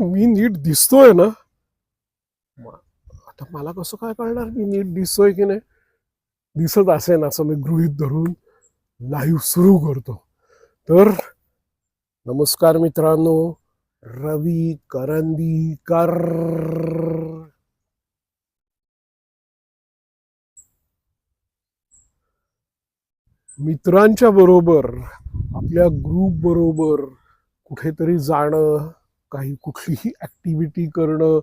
मी नीट दिसतोय ना? आता मला कसं काय कळणार मी नीट दिसतोय की नाही? दिसत असेल असं मी गृहित धरून लाईव्ह सुरू करतो. तर नमस्कार मित्रांनो रवी करंदीकर. मित्रांच्या बरोबर आपल्या ग्रुप बरोबर कुठेतरी जाणं काही कुठलीही ऍक्टिव्हिटी करणं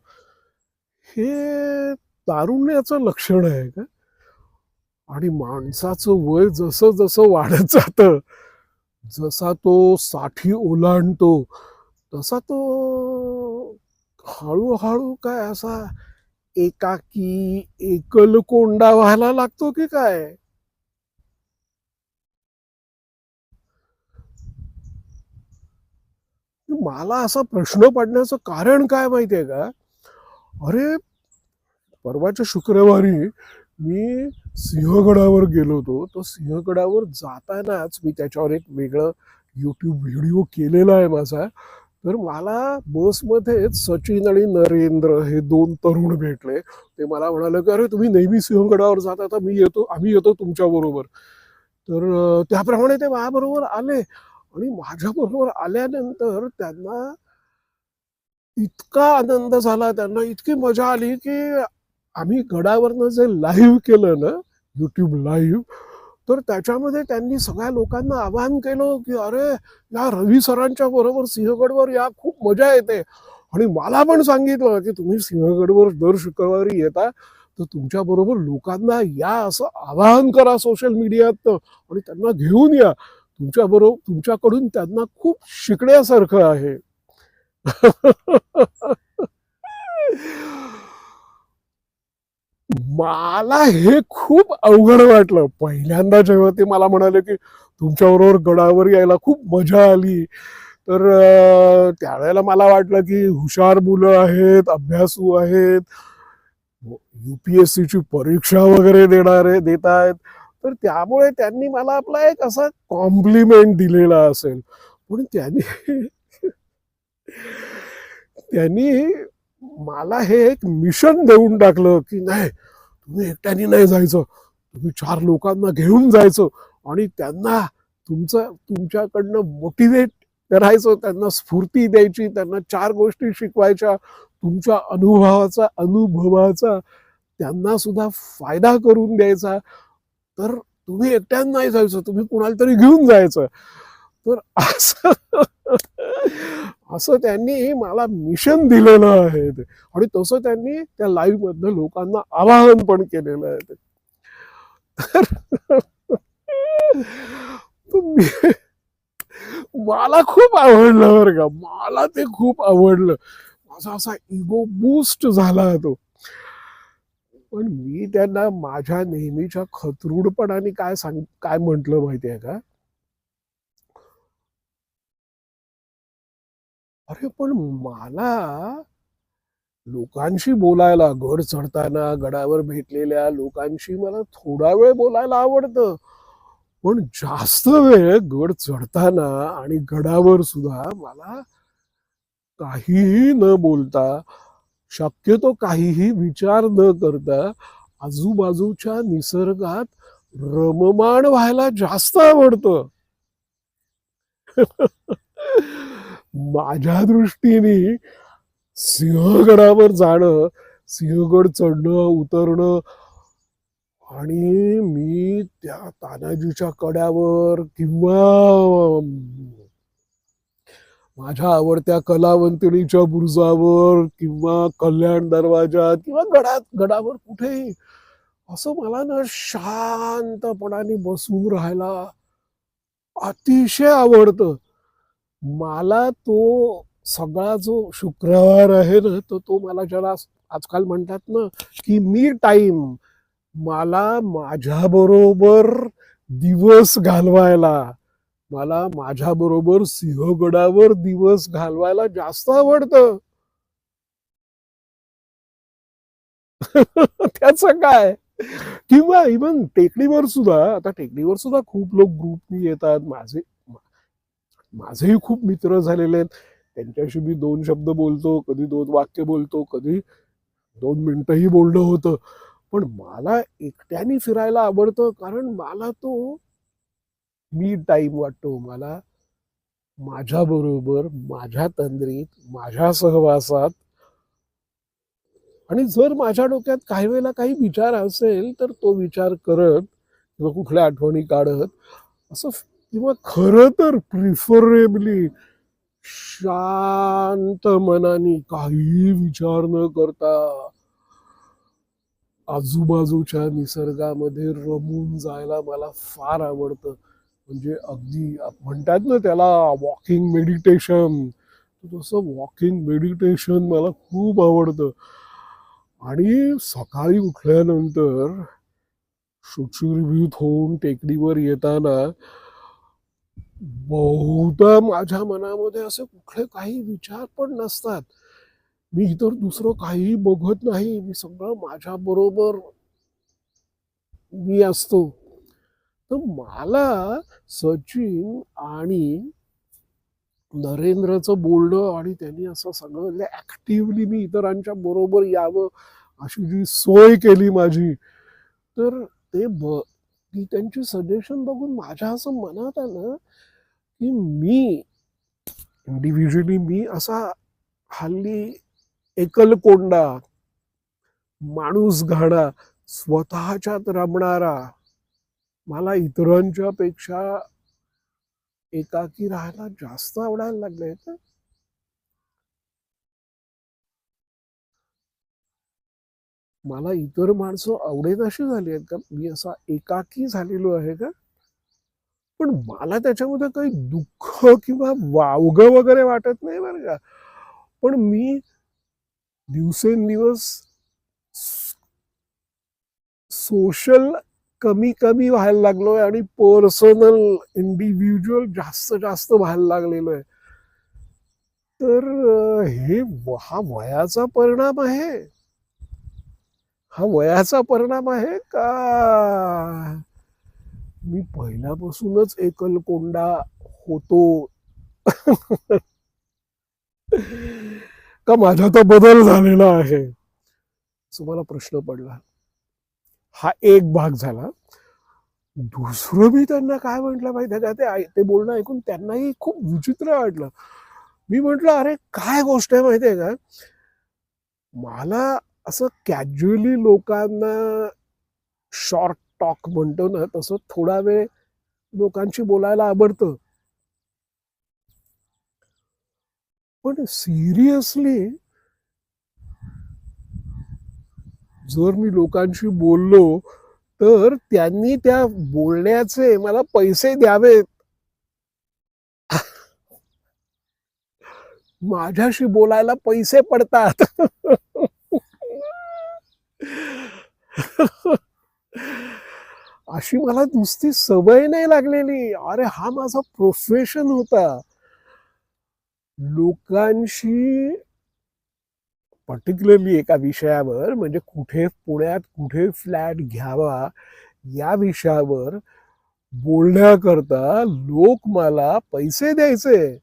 हे तारुण्याचं लक्षण आहे का? आणि माणसाचं वय जसं जसं वाढत जातं जसा तो साठी ओलांडतो तसा तो हळूहळू काय असा एकाकी एकल कोंडा व्हायला लागतो की काय? मला असा प्रश्न पडण्याचं कारण काय माहिती आहे का? अरे परवाच्या शुक्रवारी मी सिंहगडावर गेलो होतो. तर सिंहगडावर जातानाच मी त्याच्यावर एक वेगळं यूट्यूब व्हिडिओ केलेला आहे माझा. तर मला बसमध्येच सचिन आणि नरेंद्र हे दोन तरुण भेटले. ते मला म्हणाले की अरे तुम्ही नेहमी सिंहगडावर जाता तर मी येतो आम्ही येतो तुमच्या बरोबर. तर त्याप्रमाणे ते माझ्याबरोबर आले. आणि माझ्याबरोबर आल्यानंतर त्यांना इतका आनंद झाला त्यांना इतकी मजा आली की आम्ही गडावरनं जे लाईव्ह केलं ना युट्यूब लाईव्ह तर त्याच्यामध्ये त्यांनी सगळ्या लोकांना आवाहन केलं की अरे या रवी सरांच्या बरोबर सिंहगडवर या खूप मजा येते. आणि मला पण सांगितलं की तुम्ही सिंहगडवर दर शुक्रवारी येता तर तुमच्या बरोबर लोकांना या असं आवाहन करा सोशल मीडियात आणि त्यांना घेऊन या. तुमच्या बरोबर तुमच्याकडून त्यांना खूप शिकण्यासारखं आहे. मला हे खूप अवघड वाटलं. पहिल्यांदा जेव्हा ते मला म्हणाले की तुमच्याबरोबर गडावर यायला खूप मजा आली. तर त्यावेळेला मला वाटलं की हुशार मुलं आहेत अभ्यासू आहेत. युपीएससीची परीक्षा वगैरे देणारे देत आहेत. तर त्यामुळे त्यांनी मला आपला एक असा कॉम्प्लिमेंट दिलेला असेल. पण त्यांनी त्यांनी मला हे एक मिशन देऊन टाकलं की नाही तुम्ही एकट्याने नाही जायचं. तुम्ही चार लोकांना घेऊन जायचं आणि त्यांना तुमचं तुमच्याकडनं मोटिवेट करायचं त्यांना स्फूर्ती द्यायची त्यांना चार गोष्टी शिकवायच्या तुमच्या अनुभवाचा अनुभवाचा त्यांना सुद्धा फायदा करून द्यायचा. तर तुम्ही एकट्यान नाही जायचं तुम्ही कुणाला तरी घेऊन जायचं तर असं असं त्यांनी मला मिशन दिलेलं आहे ते. आणि तसं त्यांनी त्या लाईव्ह मधनं लोकांना आवाहन पण केलेलं आहे ते. मला खूप आवडलं बरं का मला ते खूप आवडलं माझा असा इगो बूस्ट झाला तो पण मी त्यांना माझ्या नेहमीच्या खतरूडपणाने काय सांग काय म्हंटल माहितीये का? अरे पण मला लोकांशी बोलायला गड चढताना गडावर भेटलेल्या लोकांशी मला थोडा वेळ बोलायला आवडतं. पण जास्त वेळ गड चढताना आणि गडावर सुद्धा मला काहीही न बोलता शक्यतो काहीही विचार न करता आजूबाजूच्या निसर्गात रममाण व्हायला जास्त आवडतं. माझ्या दृष्टीने सिंहगडावर जाणं सिंहगड चढणं उतरणं आणि मी त्या तानाजीच्या कड्यावर किंवा माझ्या आवडत्या कलावंतिणीच्या बुरुजावर किंवा कल्याण दरवाजा किंवा गडात गडावर कुठेही. असं मला ना शांतपणाने बसून राहायला अतिशय आवडतं. मला तो सगळा जो शुक्रवार आहे ना तो तो मला ज्याला आजकाल म्हणतात ना की मी टाईम मला माझ्या बरोबर दिवस घालवायला मला माझ्या बरोबर सिंहगडावर दिवस घालवायला जास्त आवडतं. त्याच काय? किंवा इवन टेकडीवर सुद्धा आता टेकडीवर सुद्धा खूप लोक ग्रुपनी येतात. माझे माझेही खूप मित्र झालेले आहेत. त्यांच्याशी मी दोन शब्द बोलतो कधी दोन वाक्य बोलतो कधी दोन मिनटंही बोलणं होतं. पण मला एकट्याने फिरायला आवडतं कारण मला तो मी टाईम वाटतो मला माझ्या बरोबर माझ्या तंद्रीत माझ्या सहवासात आणि जर माझ्या डोक्यात काही वेळेला काही विचार असेल तर तो विचार करत किंवा कुठल्या आठवणी काढत असं किंवा खरं तर प्रिफरेबली शांत मनाने काही विचार न करता आजूबाजूच्या निसर्गामध्ये रमून जायला मला फार आवडतं. म्हणजे अगदी म्हणतात ना त्याला वॉकिंग मेडिटेशन तसं वॉकिंग मेडिटेशन मला खूप आवडतं. आणि सकाळी उठल्यानंतर शुचिर्भूत होऊन टेकडीवर येताना बहुधा माझ्या मनामध्ये असे कुठले काही विचार पण नसतात. मी इतर दुसरं काही बघत नाही. मी सगळं माझ्या बरोबर मी असतो. तर मला सचिन आणि नरेंद्रचं बोलणं आणि त्यांनी असं सगळं म्हणजे ऍक्टिव्हली मी इतरांच्या बरोबर यावं अशी जी सोय केली माझी. तर ते ब ती त्यांची सजेशन बघून माझ्या असं मनात आलं की मी इंडिव्हिज्युअली मी असा हल्ली एकलकोंडा माणूस घाणा स्वतःच्यात रमणारा मला इतरांच्या पेक्षा एकाकी राहायला जास्त आवडायला लागले का मला इतर माणसं आवडेनाशी झाली आहेत का? मी असा एकाकी झालेलो आहे का? पण मला त्याच्यामध्ये काही दुःख किंवा वावग वगैरे वाटत नाही बरं का. पण मी दिवसेंदिवस सोशल कमी कमी व्हायला लागलोय आणि पर्सनल इंडिव्हिज्युअल जास्त जास्त व्हायला लागलेलो आहे तर हे हा वयाचा परिणाम आहे. हा वयाचा परिणाम आहे का? मी पहिल्यापासूनच एकलकोंडा होतो. का माझ्यात बदल झालेला आहे? तुम्हाला मला प्रश्न पडला. हा एक भाग झाला. दुसरं मी त्यांना काय म्हटलं माहिती आहे का? ते ते बोलणं ऐकून त्यांनाही खूप विचित्र वाटलं. मी म्हटलं अरे काय गोष्ट आहे माहिती आहे का? मला असं कॅज्युअली लोकांना शॉर्ट टॉक म्हणतो ना तसं थोडा वेळ लोकांशी बोलायला आवडतं. पण सिरियसली जर मी लोकांशी बोललो तर त्यांनी त्या बोलण्याचे मला पैसे द्यावेत. माझ्याशी बोलायला पैसे पडतात. अशी मला नुसती सवय नाही लागलेली. अरे हा माझा प्रोफेशन होता. लोकांशी पर्टिक्युलरली एका विषयावर म्हणजे कुठे पुण्यात कुठे फ्लॅट घ्यावा या विषयावर बोलण्याकरता लोक मला पैसे द्यायचे.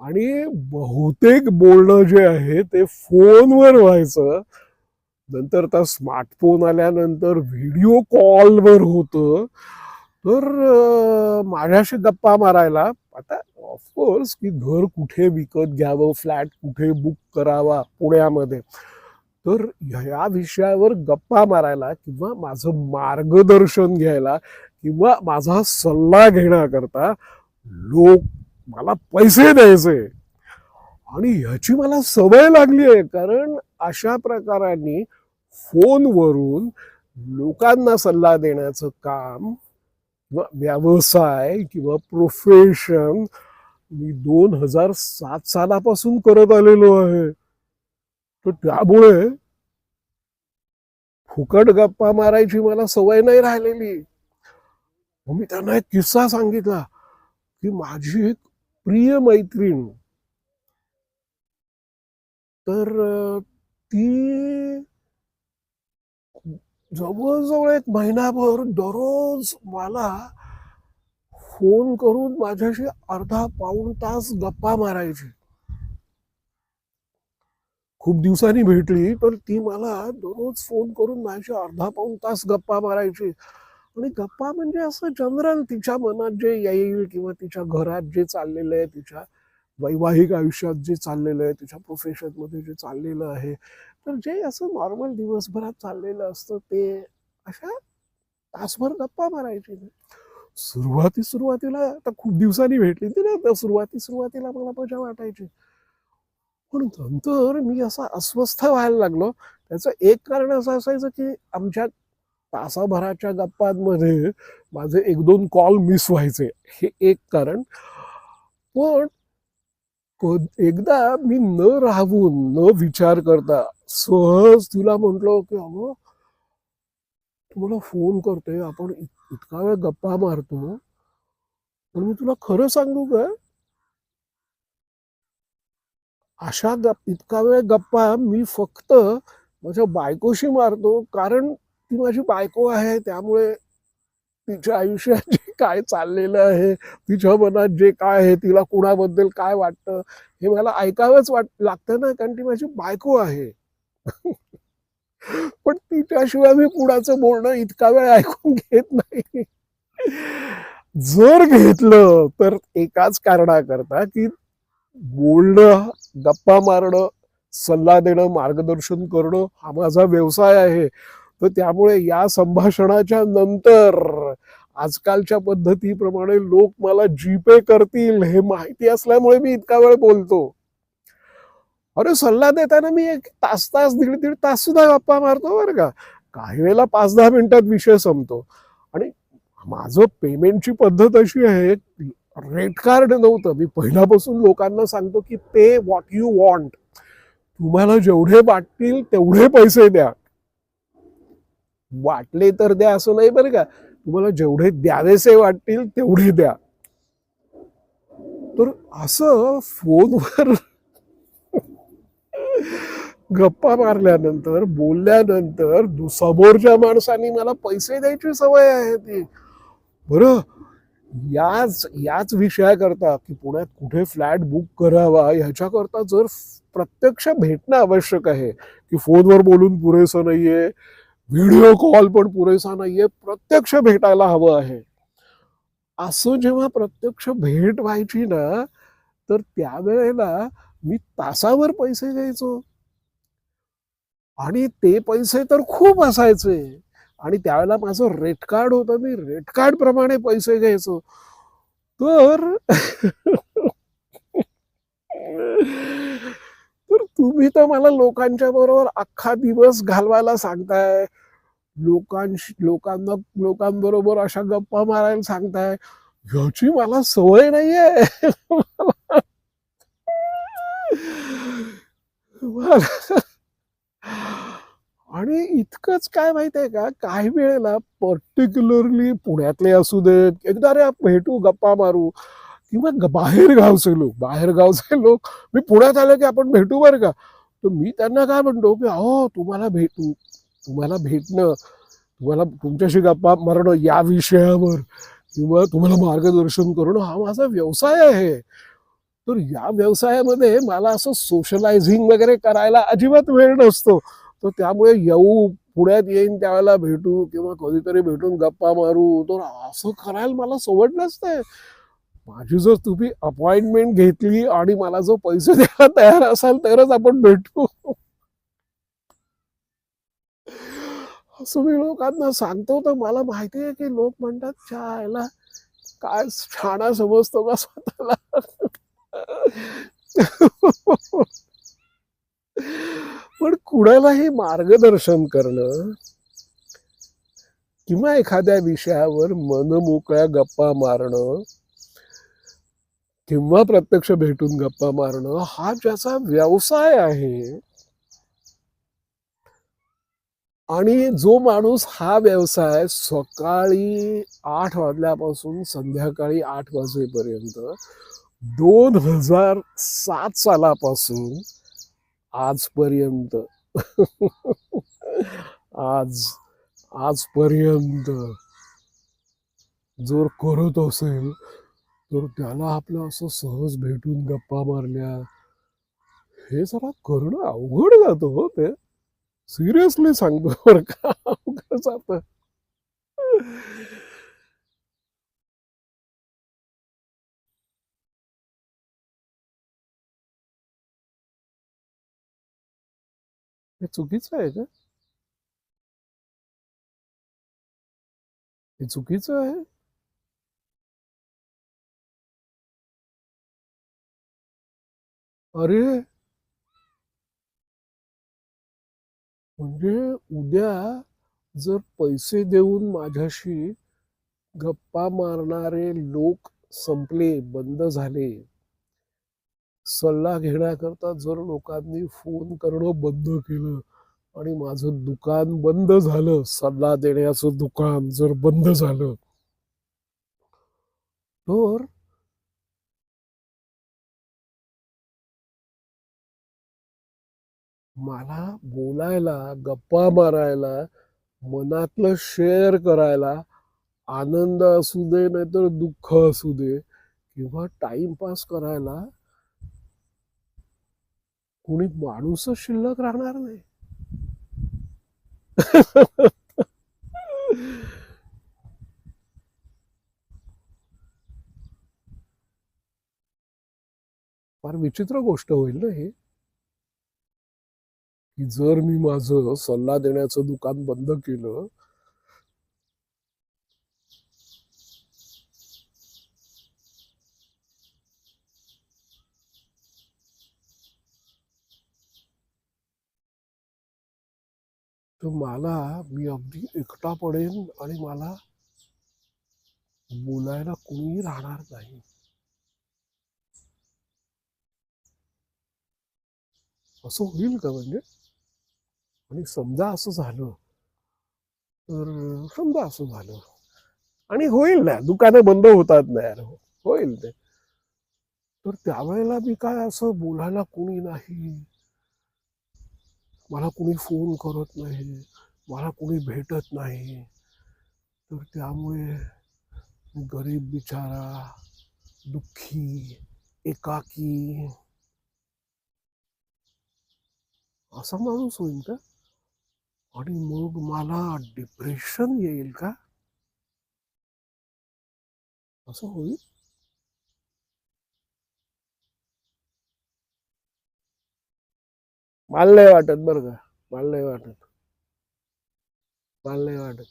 आणि बहुतेक बोलणं जे आहे ते फोनवर व्हायचं. नंतर आता स्मार्टफोन आल्यानंतर व्हिडिओ कॉलवर होतं. तर माझ्याशी गप्पा मारायला आता ऑफकोर्स की घर कुठे विकत घ्यावं फ्लॅट कुठे बुक करावा पुण्यामध्ये. तर ह्या विषयावर गप्पा मारायला किंवा माझं मार्गदर्शन घ्यायला किंवा माझा सल्ला घेण्याकरता लोक मला पैसे द्यायचे. आणि ह्याची मला सवय लागली आहे कारण अशा प्रकारांनी फोनवरून लोकांना सल्ला देण्याचं काम किंवा व्यवसाय किंवा प्रोफेशन मी दोन हजार सात सालापासून करत आलेलो आहे. तर त्यामुळे फुकट गप्पा मारायची मला सवय नाही राहिलेली. मग मी त्यांना एक किस्सा सांगितला की माझी एक प्रिय मैत्रीण तर ती जवळजवळ एक महिनाभर दररोज मला फोन करून माझ्याशी अर्धा पाऊण तास गप्पा मारायची. खूप दिवसांनी भेटली तर ती मला दररोज फोन करून माझ्या अर्धा पाऊण तास गप्पा मारायची. आणि गप्पा म्हणजे असं जनरल तिच्या मनात जे येईल किंवा तिच्या घरात जे चाललेलं आहे तिच्या वैवाहिक आयुष्यात जे चाललेलं आहे तिच्या प्रोफेशनमध्ये जे चाललेलं आहे तर जे असं नॉर्मल दिवसभरात चाललेलं असतं ते अशा तासभर गप्पा मारायची. सुरुवाती सुरुवातीला आता खूप दिवसांनी भेटली ती ना तर सुरुवाती सुरुवातीला मला मजा वाटायची. पण नंतर मी असा अस्वस्थ व्हायला लागलो. त्याचं एक कारण असं असायचं की आमच्या तासाभराच्या गप्पांमध्ये माझे एक दोन कॉल मिस व्हायचे. हे एक कारण. पण एकदा मी न राहून न विचार करता सहज तिला म्हटलं की अगं तुम्हाला फोन करतोय आपण इतका वेळ गप्पा मारतो. पण मी तुला खरं सांगू का अशा गप इतका वेळ गप्पा मी फक्त माझ्या बायकोशी मारतो कारण ती माझी बायको आहे त्यामुळे तिच्या आयुष्यात जे काय चाललेलं आहे तिच्या मनात जे काय आहे तिला कुणाबद्दल काय वाटतं हे मला ऐकावंच वाट लागतं ना कारण ती माझी बायको आहे. पण तिच्याशिवाय मी कुणाचं बोलणं इतका वेळ ऐकून घेत नाही. जर घेतलं तर एकाच कारणाकरता की बोलणं गप्पा मारणं सल्ला देणं मार्गदर्शन करणं हा माझा व्यवसाय आहे. तर त्यामुळे या संभाषणाच्या नंतर आजकालच्या पद्धतीप्रमाणे लोक मला जीपे करतील हे माहिती असल्यामुळे मी इतका वेळ बोलतो. अरे सल्ला देताना मी एक तास तास दीड दीड तास सुद्धा गप्पा मारतो बरं का. काही वेळेला पाच दहा मिनिटात विषय संपतो. आणि माझं पेमेंटची पद्धत अशी आहे रेट कार्ड नव्हतं. मी पहिल्यापासून लोकांना सांगतो की पे व्हॉट यू वॉन्ट. तुम्हाला जेवढे वाटतील तेवढे पैसे द्या. वाटले तर द्या असं नाही बरं का. तुम्हाला जेवढे द्यावेसे वाटतील तेवढे द्या. तर असं फोनवर गप्पा मारल्यानंतर बोलल्यानंतर समोरच्या माणसाने मला पैसे द्यायची सवय आहे ती. बरं याच याच विषयाकरता की पुण्यात कुठे फ्लॅट बुक करावा ह्याच्याकरता जर प्रत्यक्ष भेटणं आवश्यक आहे की फोनवर बोलून पुरेसं नाहीये व्हिडिओ कॉल पण पुरेसा नाहीये प्रत्यक्ष भेटायला हवं आहे. असं जेव्हा प्रत्यक्ष भेट व्हायची ना तर त्यावेळेला मी तासावर पैसे द्यायचो आणि ते पैसे तर खूप असायचे. आणि त्यावेळेला माझं रेट कार्ड होतं. मी रेट कार्ड प्रमाणे पैसे घ्यायचो. तर तर तुम्ही तर मला लोकांच्या बरोबर अख्खा दिवस घालवायला सांगताय. लोकांशी लोकांना लोकांबरोबर अशा गप्पा मारायला सांगताय. ह्याची मला सवय नाहीये. आणि इतकंच काय माहीत आहे का? काही वेळेला पर्टिक्युलरली पुण्यातले असू देत एकदा रे भेटू गप्पा मारू. किंवा बाहेर गावचे लोक बाहेर गावचे लोक मी पुण्यात आले की आपण भेटू बरं का? तर मी त्यांना काय म्हणतो की अहो तुम्हाला भेटू तुम्हाला भेटणं तुम्हाला तुमच्याशी गप्पा मारणं या विषयावर किंवा तुम्हाला मार्गदर्शन करणं हा माझा व्यवसाय आहे. तर या व्यवसायामध्ये मला असं सोशलायझिंग वगैरे करायला अजिबात वेळ नसतो. तर त्यामुळे येऊ पुण्यात येईन त्यावेळेला भेटू किंवा कधीतरी भेटून गप्पा मारू. तर असं करायला मला सवड नसते. माझी जर तुम्ही अपॉइंटमेंट घेतली आणि मला जो पैसे द्यायला तयार असाल तरच आपण भेटू. असं मी लोकांना सांगतो. तर मला माहिती आहे की लोक म्हणतात चायला काय छाना समजतो का स्वतःला? पण कुणालाही मार्गदर्शन करणं किंवा एखाद्या विषयावर मनमोकळ्या गप्पा मारणं किंवा प्रत्यक्ष भेटून गप्पा मारणं हा ज्याचा व्यवसाय आहे. आणि जो माणूस हा व्यवसाय सकाळी आठ वाजल्यापासून संध्याकाळी आठ वाजेपर्यंत दोन हजार सात सालापासून आजपर्यंत. आज आजपर्यंत जर करत असेल तर त्याला आपलं असं सहज भेटून गप्पा मारल्या. हे जरा करणं अवघड जातं हो ते. सिरियसली सांगतो बरं का. अवघड जातं. हे चुकीचं आहे का? हे चुकीचं आहे? अरे! म्हणजे उद्या जर पैसे देऊन माझ्याशी गप्पा मारणारे लोक संपले बंद झाले सल्ला घेण्याकरता जर लोकांनी फोन करणं बंद केलं आणि माझं दुकान बंद झालं सल्ला देण्याचं दुकान जर बंद झालं तर मला बोलायला गप्पा मारायला मनातलं शेअर करायला आनंद असू दे नाहीतर दुःख असू दे किंवा टाइमपास करायला कोणी माणूसच शिल्लक राहणार नाही. फार विचित्र गोष्ट होईल ना हे? की जर मी माझं सल्ला देण्याचं दुकान बंद केलं तर मला मी अगदी एकटा पडेन आणि मला बोलायला कोणी राहणार नाही. असं होईल का म्हणजे? आणि समजा असं झालं तर समजा असं झालं. आणि होईल ना दुकानं बंद होतात ना यार. होईल ते. तर त्यावेळेला मी काय असं बोलायला कोणी नाही? मला कुणी फोन करत नाही मला कुणी भेटत नाही. तर त्यामुळे गरीब बिचारा दुःखी एकाकी असा माणूस होईल का? आणि मग मला डिप्रेशन येईल का? असं होईल? मला नाही वाटत बरं का. मला नाही वाटत. मला नाही वाटत.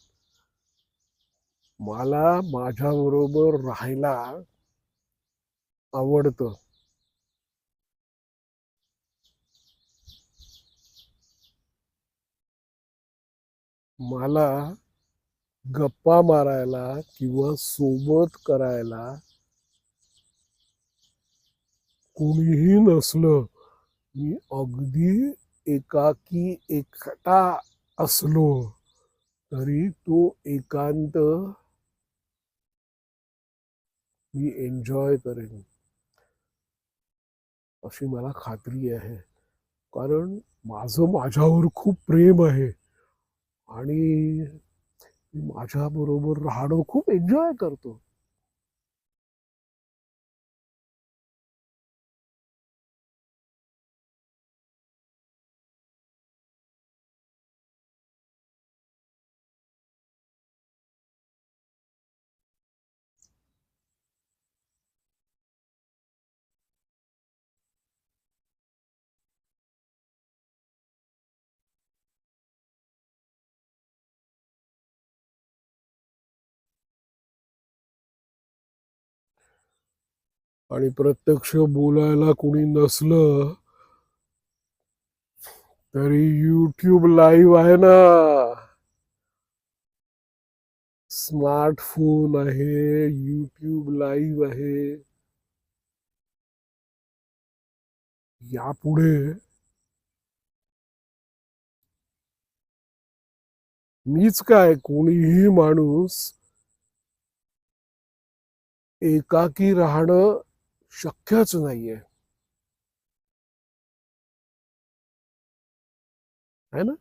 मला माझ्या बरोबर राहायला आवडतं. मला गप्पा मारायला किंवा सोबत करायला कोणीही नसलं मी अगदी एकाकी एकटा असलो तरी तो एकांत मी एन्जॉय करेन. अशी मला खात्री आहे. कारण माझं माझ्यावर खूप प्रेम आहे. आणि मी माझ्या बरोबर राहणं खूप एन्जॉय करतो. आणि प्रत्यक्ष बोलायला कोणी नसलं तरी यूट्यूब लाईव्ह आहे ना. स्मार्टफोन आहे यूट्यूब लाईव्ह आहे. यापुढे मीच काय कोणीही माणूस एकाकी राहणं शक्यच नाहीये. है ना?